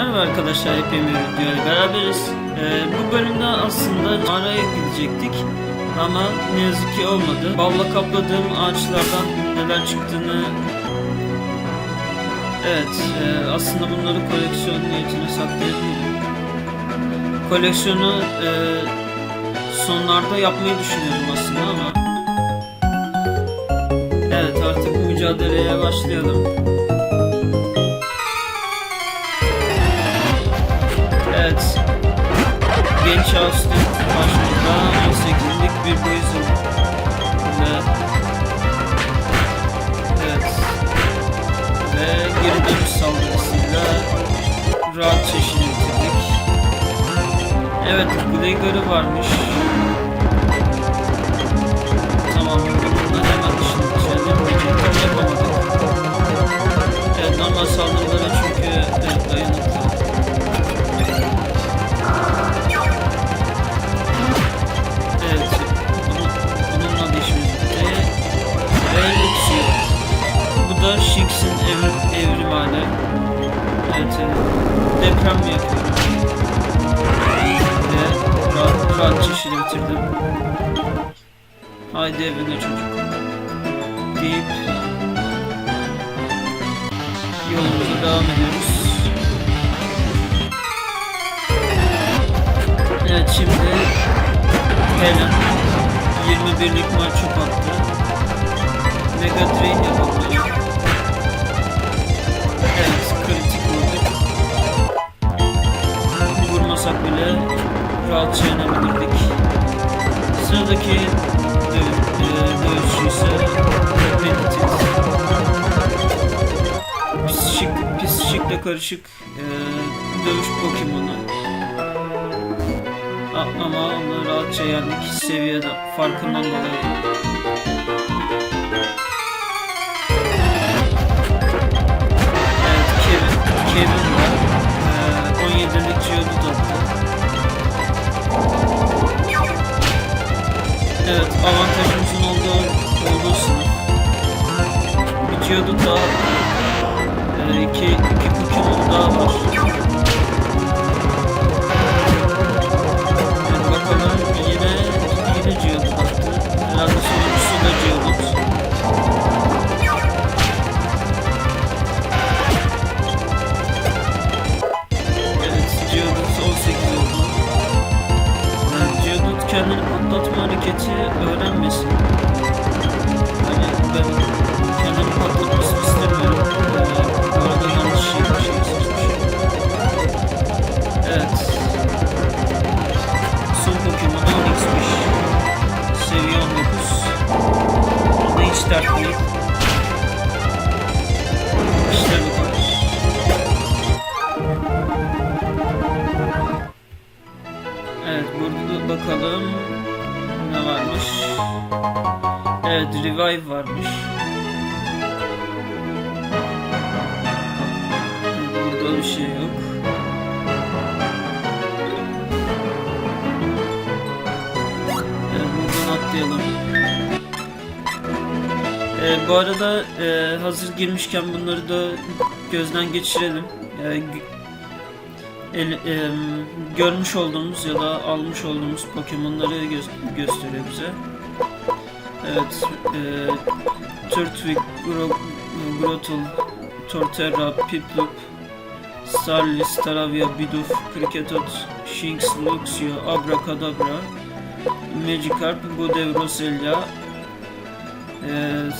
Merhaba arkadaşlar, hepimiz videoyla beraberiz. Ee, bu bölümde aslında mağaraya gidecektik ama ne yazık ki olmadı. Balla kapladığım ağaçlardan neler çıktığını... Evet, e, aslında bunları koleksiyon niyetine saklayabilirim. Koleksiyonu e, sonlarda yapmayı düşünüyorum aslında ama... Evet, artık mücadeleye başlayalım. Genç Ağustos başımızda 18'lik bir boyuzum. Ve evet. Ve geri dönüş saldırısıyla rahat çeşini bitirdik. Evet, Gregor'ı varmış. Haydi evine çocuk. Deyip yolumuza devam ediyoruz. Evet şimdi Helen 21'lik maç attı. Mega Drain yapalım. Evet kritik vurduk. Vurmasak bile rahatça yenebilirdik. Sıradaki e, psişikle karışık e, dövüş Pokemon'u. Ama onu rahatça yendik seviyede farkından dolayı. Kevin var. Ee, 17'lik Geodude attı. Evet avantajımızın olduğu, olduğu sınıf. Geodude daha ee, iki, iki Pokemon daha var. Patlatma hareketi öğrenmesin. Hani ben kendini patlatmasını istemiyorum. Ee, bu arada yanlış şey, şey. Evet. Son Pokemon Onix'miş. Seviye 19. O da hiç dert değil. Evet revive varmış. Burada bir şey yok. Evet, buradan atlayalım. Ee, bu arada e, hazır girmişken bunları da gözden geçirelim. E, el, e, görmüş olduğumuz ya da almış olduğumuz Pokemon'ları gö- gösteriyor bize. Evet, e, Turtwig, Gro Grottle, Torterra, Piplup, Starly, Staravia, Bidoof, Kriketot, Shinx, Luxio, Abracadabra, Magikarp, Budev, Roselia, e,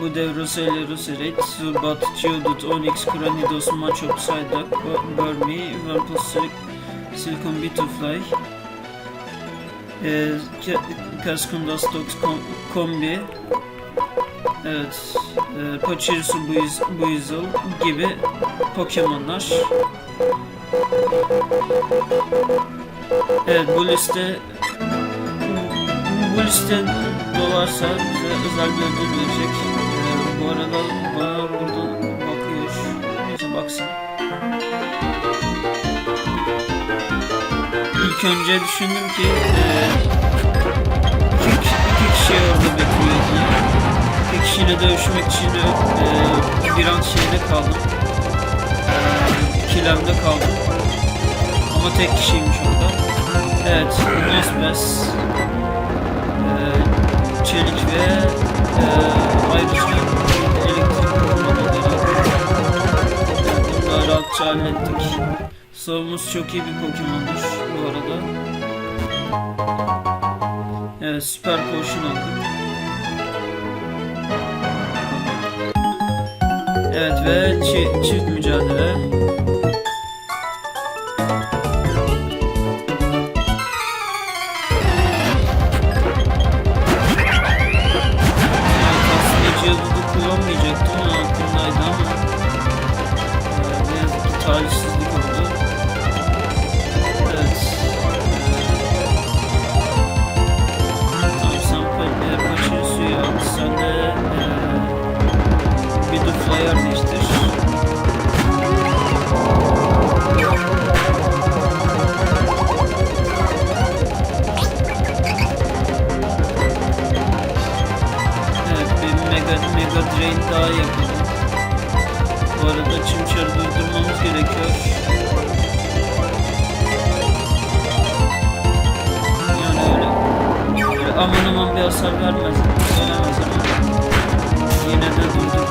bu dev Roselia Roserate, Zubat, Geodude, Onix, Cranidos, Machop, Psyduck, Bu- Burmy, Wurmple, Sil Silicon Bitterfly, e, Ka- Cascundas, Tox, Com Kombi, evet, e, Pachirisu, Buiz Buizel gibi Pokemonlar. Evet bu liste bu liste dolarsa bize özel bir ödül verecek. Ee, bu arada bana burada bakıyor. Neyse baksın. Önce düşündüm ki e, iki, iki kişi orada bekliyor diye. İki kişiyle dövüşmek için e, bir an şeyde kaldım. ikilemde kaldım. Ama tek kişiymiş orada. Evet, Nospes, eee çelik ve eee ayrıca elektrik. Evet, bunu da rahatça hallettik. Savumuz çok iyi bir Pokemon'dur arada. Evet, süper potion aldık. Evet ve çi- çift mücadele. Flyer değiştir. Evet bir mega mega drain daha yapalım. Bu arada çimçarı durdurmamız gerekiyor. Yani öyle, öyle aman aman bir hasar vermez. Veremez ama yine de durdur,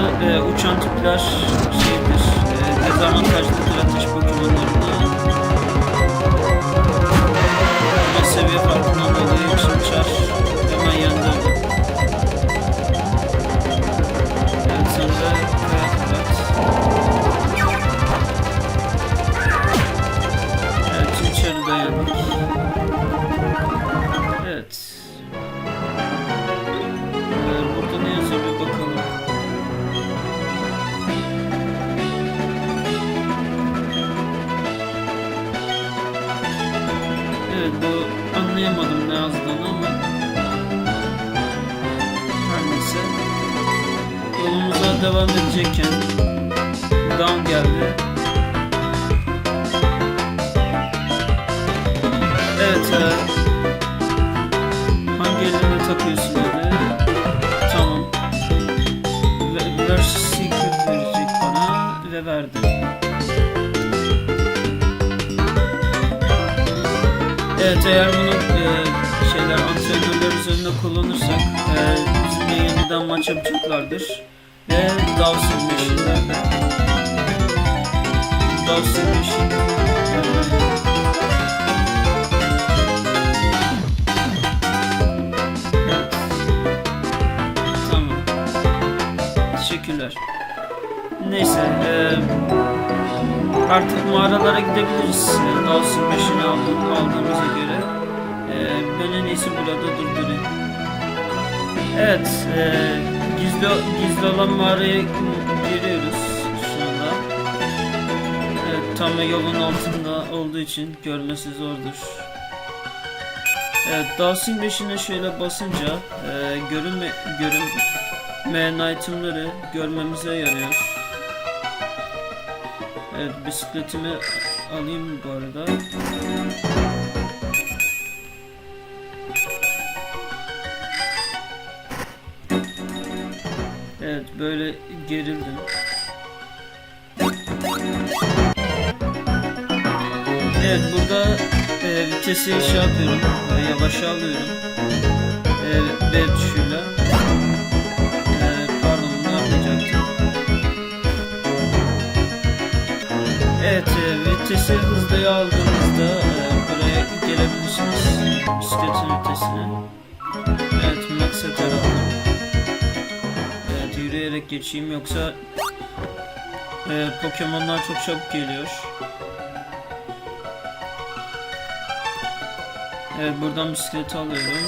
e, uçan tipler şeydir, e, dezavantajlıdır ateş Pokemon'larında. Ama seviye farkından dolayı Çimçar hemen yandı. Devam edecekken down geldi. Evet e, hangi elini takıyorsun dedi. Tamam. Ve Verse Secret verecek bana ve verdi. Evet eğer bunu e, şeyler antrenörler üzerinde kullanırsak e, bizimle yeniden maç yapacaklardır. E. Tamam. Teşekkürler. Neyse, eee, artık mağaralara gidebiliriz. Eee, Dawson Machine'i aldığımıza göre. Eee, ben en iyisi burada durdurayım. Evet, eee, gizli, gizli olan mağaraya giriyoruz şu anda. Evet, tam yolun altında olduğu için görmesi zordur. Evet, Dawson 5'ine şöyle basınca e, görünme, görünmeyen itemları görmemize yarıyor. Evet, bisikletimi alayım bu arada. Evet böyle gerildim. Evet burada e, vitesi şey yapıyorum. E, yavaşa alıyorum. E, B tuşuyla. E, pardon bunu yapmayacaktım. Evet e, vitesi hızlıya aldığınızda e, buraya gelebilirsiniz. Bisikletin vitesine. Evet max atar yürüyerek geçeyim yoksa e, Pokemon'lar çok çabuk geliyor. Evet buradan bisikleti alıyorum.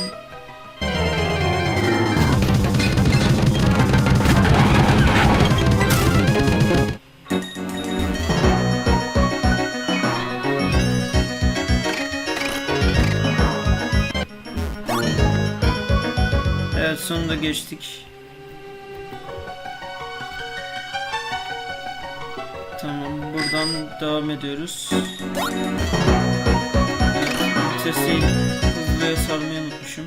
Evet sonunda geçtik. Tamam buradan devam ediyoruz. Vitesi hızlıya sarmayı unutmuşum.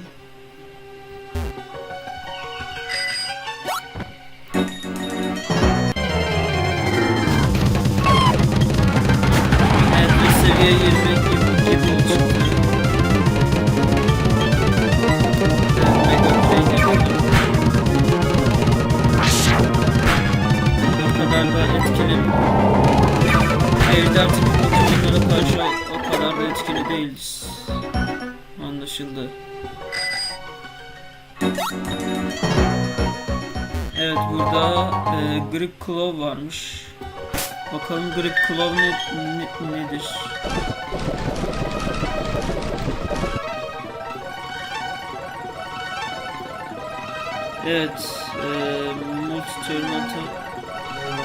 Evet seviye 20 gibi, gibi oldu. Karşı o kadar da etkili değiliz. Anlaşıldı. Evet burada e, Grip Claw varmış. Bakalım Grip Claw ne, ne- nedir? Evet, e, multi-turn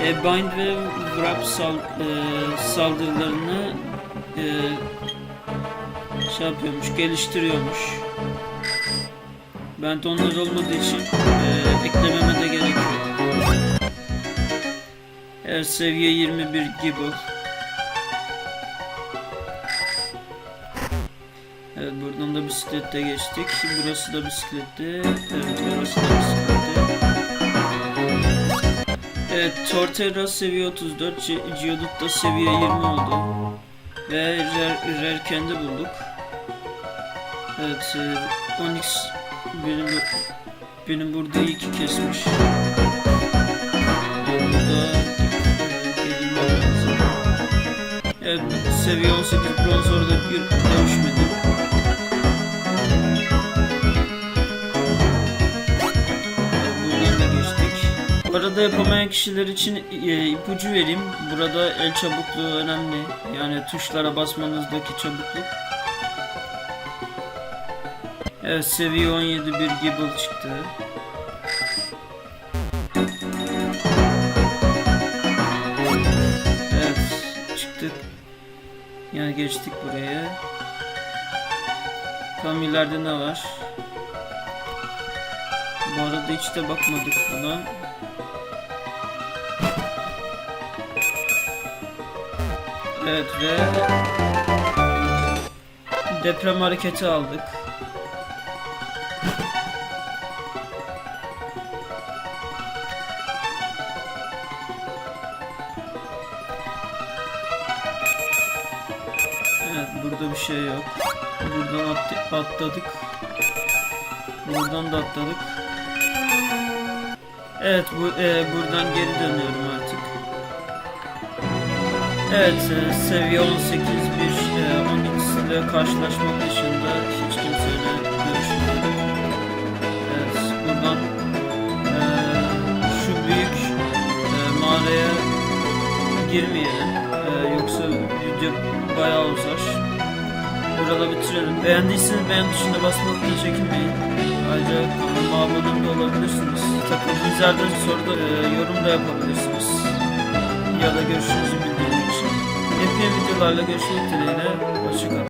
e, bind ve wrap sal, e, saldırılarını e, şey yapıyormuş, geliştiriyormuş. Ben de onlar olmadığı için e, eklememe de gerek yok. Evet, seviye 21 Gibble. Evet, buradan da bisiklette geçtik. Burası da bisikletti. Evet, burası da bisikletti. Evet, Torterra seviye 34, Ge- Geodude da seviye 20 oldu. Ve Rer, Rerken'de bulduk. Evet, Onyx benim, benim burada iyi ki kesmiş. Burada e. Evet, seviye 18 bronz orada bir dövüşmedi. Evet, buradan da geçtik. Bu arada yapamayan kişiler için e, ipucu vereyim. Burada el çabukluğu önemli. Yani tuşlara basmanızdaki çabukluk. Evet seviye 17 bir Gibble çıktı. Evet çıktık. Yani geçtik buraya. Tam ileride ne var? Bu arada hiç de bakmadık buna. Evet ve deprem hareketi aldık. Evet burada bir şey yok. Buradan at- atladık. Buradan da atladık. Evet bu e, buradan geri dönüyorum artık. Evet e, seviye 18 bir e, Onyx ile karşılaşmak dışında hiç kimseyle görüşmedim. Evet buradan e, şu büyük e, mağaraya girmeyelim. E, yoksa video bayağı uzar. Burada bitirelim. Beğendiyseniz beğen tuşuna basmakla çekinmeyin. Ayrıca kanalıma abone de olabilirsiniz. Takıldığınız yerde soruda e, yorum da yapabilirsiniz. Ya da görüşünüzü bildirmek Yepyeni videolarla görüşmek dileğiyle. Hoşçakalın.